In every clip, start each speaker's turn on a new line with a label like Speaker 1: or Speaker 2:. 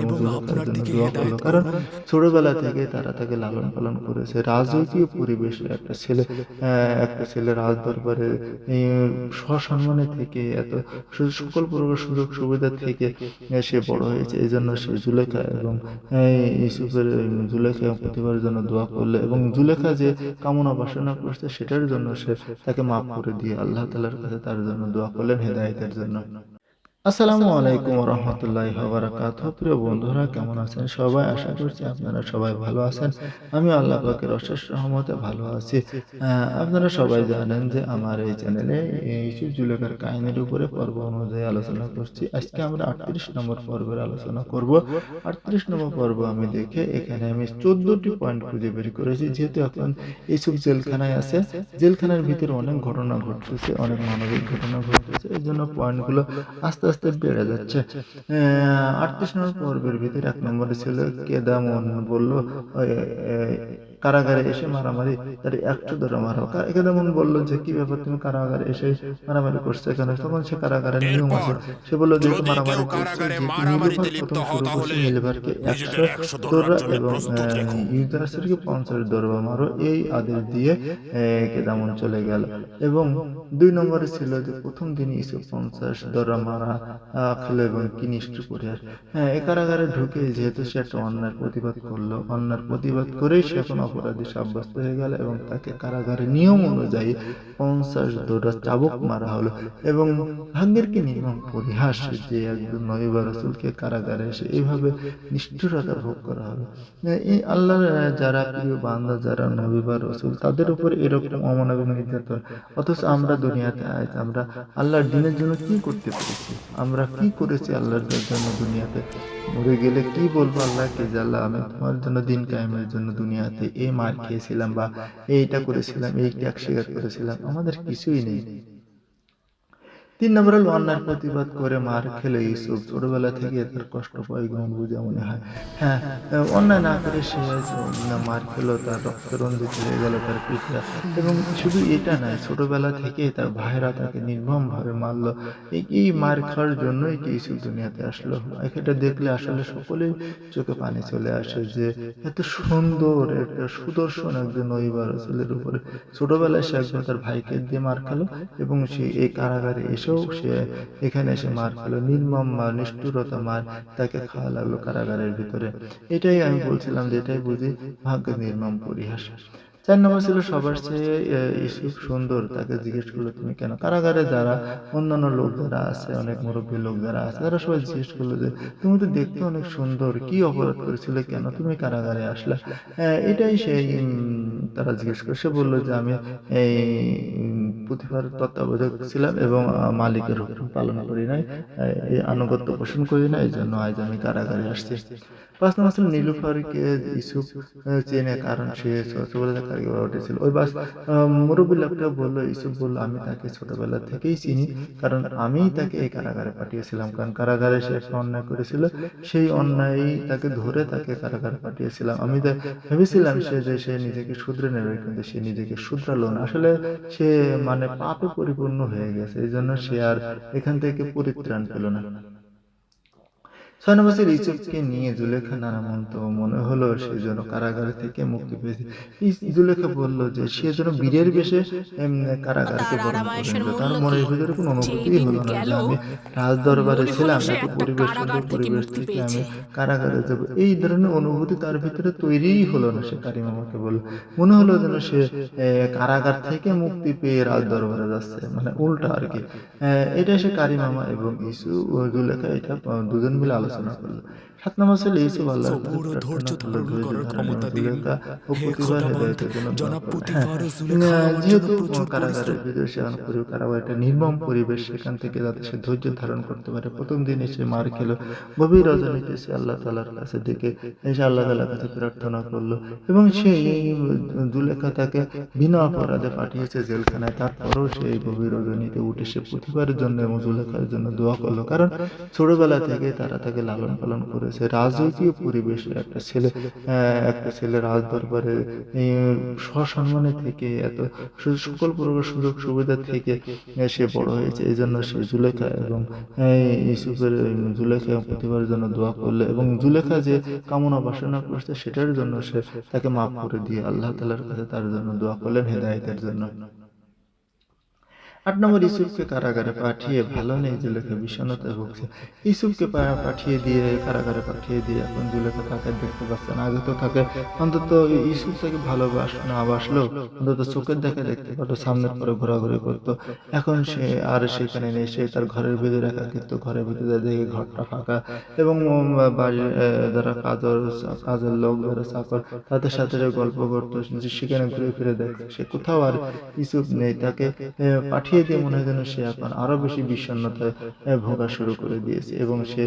Speaker 1: এবং কারণ ছোটবেলা থেকে তারা তাকে লালন পালন করেছে। রাজকীয় পরিবেশে একটা ছেলে একটা ছেলে রাজ দরবারে সসম্মানে থেকে এত সকল প্রকার সুযোগ সুবিধা থেকে সে বড় হয়েছে। এই জন্য সে জুলেখা এবং ইউসুফের জুলেখা প্রতিবারের জন্য দোয়া করল এবং জুলেখা যে কামনা বাসনা করছে সেটার জন্য সে তাকে মাফ করে দিয়ে আল্লাহ তালার কাছে তার জন্য দোয়া করলেন হেদায়েতের জন্য আসসালামু আলাইকুম রহমতুল্লাহ বারাকাত প্রিয় বন্ধুরা কেমন আছেন সবাই? আশা করছি আপনারা সবাই ভালো আছেন। আমি আল্লাহ পাকের অশেষ রহমতে ভালো আছি। আপনারা সবাই জানেন যে আমার এই চ্যানেলে ইসুফ জুলেখার কাহিনীর উপরে পর্ব অনুযায়ী আলোচনা করছি। আজকে আমরা আটত্রিশ নম্বর পর্বের আলোচনা করব। আটত্রিশ নম্বর পর্ব আমি দেখে এখানে আমি চোদ্দটি পয়েন্ট খুঁজে বের করেছি। যেহেতু এখন ইসুফ জেলখানায় আছে জেলখানার ভিতরে অনেক ঘটনা ঘটতেছে অনেক মানবিক ঘটনা ঘটতেছে। এই জন্য পয়েন্টগুলো আস্তে আস্তে বেড়ে যাচ্ছে। আটত্রিশ নম্বর পর্বের ভিতরে এক নম্বরে ছিল কেদামন বলল কারাগারে এসে মারামারি তার একশো ধরে মারো কা- কেদামন বলল যে কি ব্যাপার তুমি কারাগারে এসে মারামারি করছে কেন? তখন সে কারাগারে নিয়ম আছে। সে বলল যে মারামারি করছে প্রথম শুরু করছে একশো
Speaker 2: জন্য
Speaker 1: এবং পঞ্চাশ ধরবা মারো এই আদেশ দিয়ে কেদামন চলে গেল। এবং দুই নম্বরে ছিল যে প্রথম দিন ইসু পঞ্চাশ ধরা মারা খেলো এবং কি নিষ্ঠুর হ্যাঁ এই কারাগারে ঢুকে যেহেতু সে একটা অন্যায় প্রতিবাদ করল অন্যায় প্রতিবাদ করেই সে এখন অপরাধী সাব্যস্ত হয়ে গেল এবং তাকে কারাগারের নিয়ম অনুযায়ী পঞ্চাশ ধরা চাবুক মারা হলো এবং ভাগ্যের কি নির্মম পরিহাস যে একজন নয়বা রসুলকে কারাগারে এসে এইভাবে নিষ্ঠুরতা ভোগ করা হলো। এই আল্লাহর যারা প্রিয় বান্দা, যারা নবী বা রসুল, তাদের উপর এরকম অমানবিক নির্যাতন, অথচ আমরা দুনিয়াতে আজ আমরা আল্লাহর দিনের জন্য কি করতে পেরেছি? আমরা কি করেছি আল্লাহর জন্য দুনিয়াতে? মরে গেলে কি বলব আল্লাহকে যে আল্লাহ আমি তোমার জন্য দিন কায়েমের জন্য দুনিয়াতে এই মার খেয়েছিলাম বা এইটা করেছিলাম এই ত্যাগ স্বীকার করেছিলাম আমাদের কিছুই নেই। তিন নম্বরে অন্যার প্রতিবাদ করে মার খেলে ইউসুফ। ছোটবেলা থেকে তার কষ্ট পায় গুণ বুঝে মনে হয়। হ্যাঁ অন্যায় না করে সে মার খেলো তার রক্তরঞ্জিত হয়ে গেল তার পিঠটা। এবং শুধু এটা নয় ছোটবেলা থেকে তার ভাইরা তাকে নির্মম ভাবে মারলো। এই মার খাওয়ার জন্যই কি ইউসুফ দুনিয়াতে আসলো? এটা দেখলে আসলে সকলেই চোখে পানি চলে আসে যে এত সুন্দর একটা সুদর্শন একজন নইবার ছেলের উপরে। ছোটবেলায় সে একবার তার ভাইকে দিয়ে মার খেলো এবং সে এই কারাগারে এসেও সে এখানে এসে মার খেলো। নির্মম মার, নিষ্ঠুরতা মার, তাকে খাওয়া লাগল কারাগারের ভিতরে। এটাই আমি বলছিলাম যে এটাই বুঝি ভাগ্য নির্মম পরিহাস। চার নম্বর ছিল সবার চেয়ে ইউসুফ সুন্দর। তাকে জিজ্ঞেস করল, তুমি কেন? কারাগারে যারা, অন্যান্য লোক যারা আছে, অনেক মুরব্বী লোক যারা আছে, তারা সবাই জিজ্ঞেস করল যে, তুমি তো দেখতে অনেক সুন্দর, কি অপরাধ করেছিলে কেন? তুমি কারাগারে আসলে? এটাই সেই তারা জিজ্ঞেস করে। সে বলল যে, আমি এই প্রতিভার তত্ত্বাবধায়ক ছিলাম এবং মালিকের হুকুম পালন করি নাই এই আনুগত্য পোষণ করি না এই জন্য আজ আমি কারাগারে আসছি। পাঁচ নম্বর ছিল নীলুফারকে ইসুফ চেনে, কারণ সে ছোটবেলা কারাগারে উঠেছিল ওই বাস মুরব্বী লোকটা বলল, ইসুফ বলল, আমি তাকে ছোটবেলা থেকেই চিনি, কারণ আমিই তাকে এই কারাগারে পাঠিয়েছিলাম, কারণ কারাগারে সে একটা অন্যায় করেছিল, সেই অন্যায় তাকে ধরে তাকে কারাগারে পাঠিয়েছিলাম। আমি তো ভেবেছিলাম সে যে সে নিজেকে শুধরে নেবে, কিন্তু সে নিজেকে শুধরালো না। আসলে সে মানে পাপে পরিপূর্ণ হয়ে গেছে। এই জন্য সে আর এখান থেকে পরিত্রাণ পেল না। ছয় ইসুফকে নিয়ে জুলেখা নানা মন্ত মনে হলো সে যেন কারাগার থেকে মুক্তি পেয়েছে। জুলেখা বলল যে সে যেন বীরের বেশে কারাগারকে বরণ করেছিল তার মনের ভিতরে কোনো অনুভূতি হলো না যে আমি রাজ দরবারে ছিলাম এত পরিবেশ পরিবেশ থেকে আমি কারাগারে যাব। এই ধরনের অনুভূতি তার ভিতরে তৈরিই হলো না সে কারিম আমাকে বলল। মনে হলো যেন সে কারাগার থেকে মুক্তি পেয়ে রাজ দরবারে যাচ্ছে মানে উল্টা আর কি। এটা সে কারিমামা এবং ইসু জুলেখা এটা দুজন মিলে আলোচনা сейчас. সাত নম্বর ছিল ইসু আল্লাহ
Speaker 2: ধৈর্য ধারণ করার ক্ষমতা দিন।
Speaker 1: ও
Speaker 2: হে
Speaker 1: প্রতিভা হেদায়েতের জন্য
Speaker 2: জনাব
Speaker 1: করল।
Speaker 2: প্রতিভা
Speaker 1: হ্যাঁ,
Speaker 2: ও জুলেখা
Speaker 1: আহ,
Speaker 2: আমার জন্য
Speaker 1: যেহেতু কারাগারের ভিতরে সে অনেক করে কারাগার একটা নির্মম পরিবেশ সেখান থেকে যাতে সে ধৈর্য ধারণ করতে পারে। প্রথম দিন এসে মার খেলো। গভীর রজনীতে সে আল্লাহ তালার কাছে ডেকে এসে আল্লাহ তালার কাছে প্রার্থনা করল। এবং সে এই জুলেখা তাকে বিনা অপরাধে পাঠিয়েছে জেলখানায়। তারপরেও সে এই গভীর রজনীতে উঠে সে প্রতিবারের জন্য এবং জুলেখার জন্য দোয়া করল। কারণ ছোটবেলা থেকে তারা তাকে লালন পালন করেছে রাজকীয় পরিবেশে একটা ছেলে একটা ছেলে রাজ দরবারে সসম্মানে থেকে, এত সকল প্রকার সুযোগ সুবিধা থেকে সে বড় হয়েছে। এই জন্য সে জুলেখা এবং ইউসুফের জুলেখা প্রতিবার জন্য দোয়া করলে এবং জুলেখা যে কামনা বাসনা করছে, সেটার জন্য সে তাকে মাফ করে দিয়ে আল্লাহ তালার কাছে তার জন্য দোয়া করলেন, হেদায়তের জন্য। আট নম্বর ইসুফকে কারাগারে পাঠিয়ে ভালো নেই জুলেখা বিষণ্ণতায় ভুগছে ইসুফকে পাঠিয়ে দিয়ে কারাগারে পাঠিয়ে দিয়ে এখন জুলেখা তাকে দেখতে পাচ্ছে না আগে তো তাকে অন্তত ইসুফ তাকে ভালোবাস না বাসলো অন্তত চোখের দেখা দেখতে পারতো সামনের পরে ঘোরাঘুরি করতো। এখন সে আর সেখানে নেই সে তার ঘরের ভিতরে একাকিত্ব ঘরের ভিতরে দেখে ঘরটা ফাঁকা। এবং বাড়ির যারা কাজের কাজের লোক যারা চাকর তাদের সাথে গল্প করতো সেখানে ঘুরে ফিরে দেখে সে কোথাও আর ইসুফ নেই তাকে আহ, পাঠিয়ে দিয়ে মনে হয় যেন সে এখন আরও বেশি বিষণ্ণতায় ভোগা শুরু করে দিয়েছে এবং সে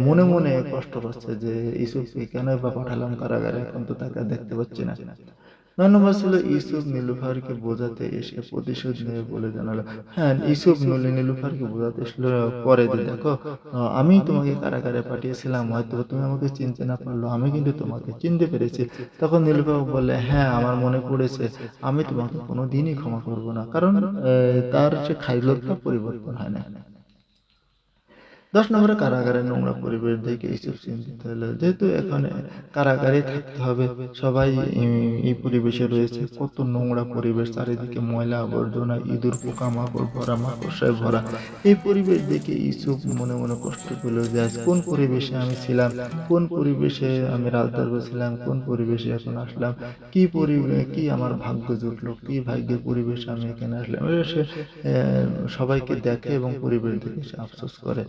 Speaker 1: মনে মনে কষ্ট পাচ্ছে যে, ইসুফকে কেন বা পাঠালাম কারাগারে? এখন তো তাকে দেখতে পাচ্ছি না। নয় নীলুফারকে বোঝাতে এসে প্রতিশোধ নেবে বলে জানালো হ্যাঁ নীলুফারকে বোঝাতে এসলো পরে দেখো, আমি তোমাকে কারাগারে পাঠিয়েছিলাম, হয়তো তুমি আমাকে চিনতে না পারল, আমি কিন্তু তোমাকে চিনতে পেরেছি। তখন নীলুফার বলে হ্যাঁ আমার মনে পড়েছে, আমি তোমাকে কোনো দিনই ক্ষমা করব না, কারণ তার সে খাইলতা পরিবর্তন হয় না দশ নম্বরে কারাগারে নোংরা পরিবেশ দেখে ইসুফ চিন্তিত হলো যেহেতু এখানে কারাগারে থাকতে হবে, সবাই এই- পরিবেশে রয়েছে। কত নোংরা পরিবেশ, চারিদিকে ময়লা আবর্জনা, ইঁদুর, পোকামাকড় ভরা মাকড়সায় ভরা। এই পরিবেশ দেখে ইসুফ মনে মনে কষ্ট পেল যে আজ কোন পরিবেশে আমি ছিলাম, কোন পরিবেশে আমি রাজদরবার ছিলাম, কোন পরিবেশে এখন আসলাম, কি পরিবেশ কি আমার ভাগ্য জুটলো, কি ভাগ্যের পরিবেশে আমি এখানে আসলাম। সে সবাইকে দেখে এবং পরিবেশ দেখে সে আফসোস করে।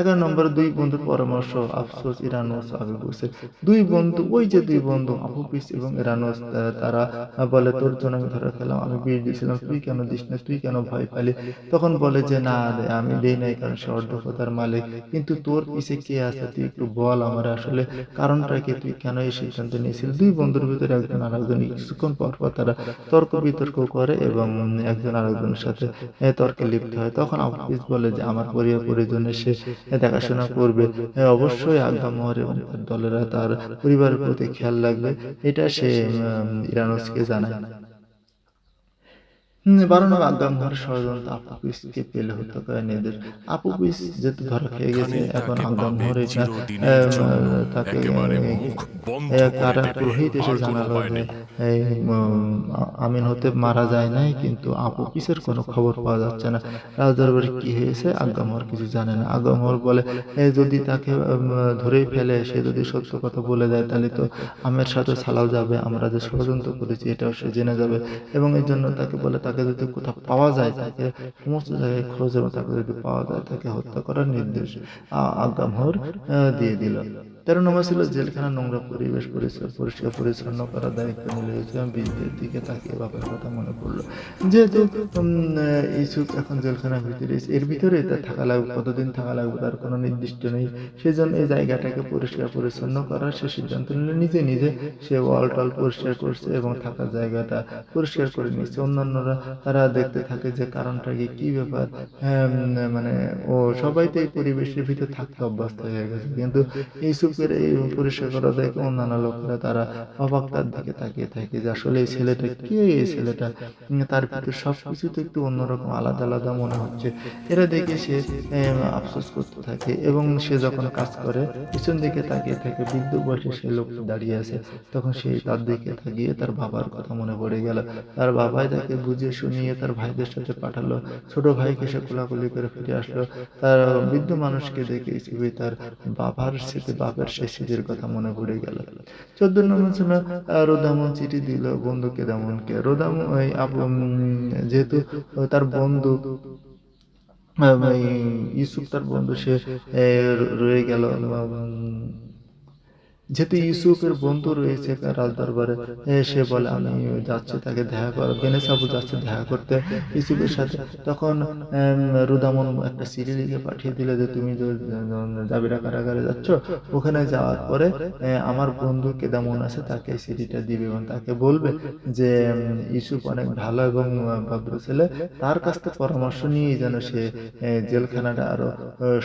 Speaker 1: এগারো নম্বর দুই বন্ধুর পরামর্শ, আফসোস, ইরানোস আবু বসে দুই বন্ধু, ওই যে দুই বন্ধু আবুপিস এবং ইরানোস তারা বলে, তোর জন্য আমি ধরে খেলাম, আমি বিয়ে দিয়েছিলাম, তুই কেন দিস না, তুই কেন ভয় পালি? তখন বলে যে, না আমি দেই নাই, কারণ সে অর্ধকতার মালিক। কিন্তু তোর পিছে কে আছে, তুই একটু বল আমার আসলে, কারণটা কি, তুই কেন এই সিদ্ধান্ত নিয়েছিলি? দুই বন্ধুর ভিতরে একজন আরেকজন কিছুক্ষণ পর পর তারা তর্ক বিতর্ক করে এবং একজন আরেকজনের সাথে তর্কে লিপ্ত হয়। তখন আফিস বলে যে, আমার পরিবার পরিজনের সে দেখাশোনা করবে। অবশ্যই আজ্ঞা মোহর এবং দলেরা, তার পরিবারের প্রতি খেয়াল রাখবে। এটা সে ইরানুসকে জানায়। হুম, বারো নম্বর আজ্ঞা মোহর ষড়যন্ত্র আপুপিসকে পেলে হত্যা করে নিজেদের আপুপিস যেহেতু ধরা খেয়ে গেছে এখন আহ,
Speaker 2: জন্য
Speaker 1: তাকে
Speaker 2: করে
Speaker 1: পুরোহিত এসে জানালো যে আমিন হতে মারা যায় নাই কিন্তু আপু পিসের কোনো খবর পাওয়া যাচ্ছে না। রাজদরবারে কি হয়েছে? আজ্ঞামর কিছু জানে না। আজ্ঞামর বলে যদি তাকে ধরেই ফেলে সে যদি সত্য কথা বলে দেয় তাহলে তো আমের সাথে সালাও যাবে আমরা যে ষড়যন্ত্র করেছি এটাও সে জেনে যাবে। এবং এই জন্য তাকে বলে তাকে যদি কোথাও পাওয়া যায় তাকে সমস্ত জায়গায় খোঁজ এবং তাকে যদি পাওয়া যায় তাকে হত্যা করার নির্দেশ আ- আজ্ঞামর আহ, দিয়ে দিল। তেরো নম্বর ছিল জেলখানা নোংরা পরিবেশ পরিষ্কার পরিষ্কার পরিচ্ছন্ন করার দায়িত্ব নিলে ইসলাম বীজদের দিকে তাকিয়ে বাবার কথা মনে পড়ল। যেহেতু ইসুফ এখন জেলখানার ভিতরে এর ভিতরে তার থাকা লাগবে কতদিন থাকা লাগবে তার কোনো নির্দিষ্ট নেই। সেই জন্য এই জায়গাটাকে পরিষ্কার পরিচ্ছন্ন করার সে সিদ্ধান্ত নিল নিজে নিজে সে ওয়াল টল পরিষ্কার করছে এবং থাকার জায়গাটা পরিষ্কার করে নিচ্ছে। অন্যান্যরা তারা দেখতে থাকে যে কারণটা কি কি ব্যাপার? হ্যাঁ, মানে ও সবাই তো এই পরিবেশের ভিতরে থাকতে অভ্যস্ত হয়ে গেছে। কিন্তু ইউসুফের এই পরিষ্কার করা দেখে অন্যান্য লোকেরা তারা অবাক তার দিকে তাকিয়ে থাকে যে আসলে এই ছেলেটা কে? এই ছেলেটা তার ভিতরে সবকিছু তো একটু অন্যরকম, আলাদা আলাদা মনে হচ্ছে। এরা দেখে সে আফসোস করতে থাকে এবং সে যখন কাজ করে, পিছন দিকে তাকিয়ে থাকে, বৃদ্ধ বয়সে সে লোক দাঁড়িয়ে আছে। তখন সে তার দিকে তাকিয়ে তার বাবার কথা মনে পড়ে গেল। তার বাবাই তাকে বুঝিয়ে শুনিয়ে তার ভাইদের সাথে পাঠালো। ছোট ভাইকে সে কোলাকুলি করে ফিরে আসলো। তার বৃদ্ধ মানুষকে দেখে তার বাবার সাথে বাপের সে স্মৃতির কথা মনে পড়ে গেল। চোদ্দ নম্বর ছিল রোদামন চিঠি দিল বন্ধুকে দামনকে রোদামন যেহেতু তার বন্ধু ইউসুফ তার বন্ধু, সে রয়ে গেল। যেহেতু ইউসুফের বন্ধু রয়েছে রাজ দরবারে সে বলে আমি যাচ্ছি তাকে দেখা কর বেনেসাবু যাচ্ছে দেখা করতে। ইউসুফের সাথে তখন রুদামন একটা সিরি লিখে পাঠিয়ে দিলে যে তুমি জাবিরা কারাগারে যাচ্ছ ওখানে যাওয়ার পরে আমার বন্ধু কেদামন আছে তাকে সিডিটা দিবে এবং তাকে বলবে যে ইউসুফ অনেক ভালো এবং ভদ্র ছেলে। তার কাছ থেকে পরামর্শ নিয়ে যেন সে জেলখানাটা আরও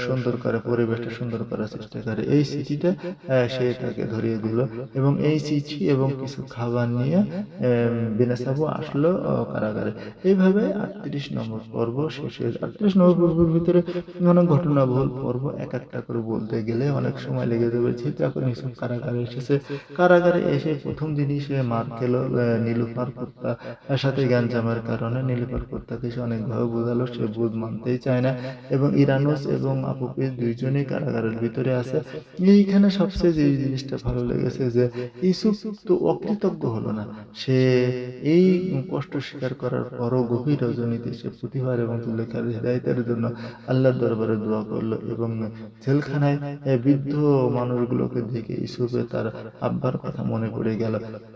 Speaker 1: সুন্দর করে পরিবেশটা সুন্দর করার চেষ্টা করে এই আহ, সে তাকে ধরিয়ে দিল এবং এই চিঠি এবং কিছু খাবার নিয়ে বিনাসাবু আসলো কারাগারে। এইভাবে আটত্রিশ নম্বর পর্ব শেষ হয়ে আটত্রিশ নম্বর পর্বের ভিতরে অনেক ঘটনাবহুল পর্ব, এক একটা করে বলতে গেলে অনেক সময় লেগে যাবে। যেহেতু এখন ইসুফ কারাগারে এসেছে। কারাগারে এসে প্রথম দিনই সে মার খেল নীলুফার কুত্তা সাথে গ্যাঞ্জামের কারণে নীলুফার কর্তাকে সে অনেকভাবে বোঝালো, সে বোধ মানতেই চায় না এবং ইরানুস এবং আপুপিস দুইজনেই কারাগারের ভিতরে আছে। এইখানে সবচেয়ে যে জিনিসটা ভালো লেগেছে যে ইসুফ তো অকৃতজ্ঞ হলো না। সে এই কষ্ট স্বীকার করার পরও গভীর রজনীতে সে প্রতিভার এবং তুলেখার হৃদায়তের জন্য আল্লাহর দরবারে দোয়া করল এবং জেলখানায় বৃদ্ধ মানুষগুলোকে দেখে ইসুফে তার আব্বার কথা মনে পড়ে গেল।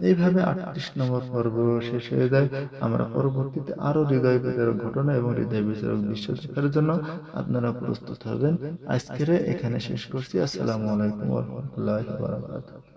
Speaker 1: এইভাবে আটত্রিশ নম্বর পর্ব শেষ হয়ে যায়। আমরা পরবর্তীতে আরও হৃদয় বিদারক ঘটনা এবং হৃদয় বিচারক দৃশ্য দেখার জন্য আপনারা প্রস্তুত হবেন আজকের এখানে শেষ করছি। আসসালামু আলাইকুম রহমতুল্লাহ Bhagavatam.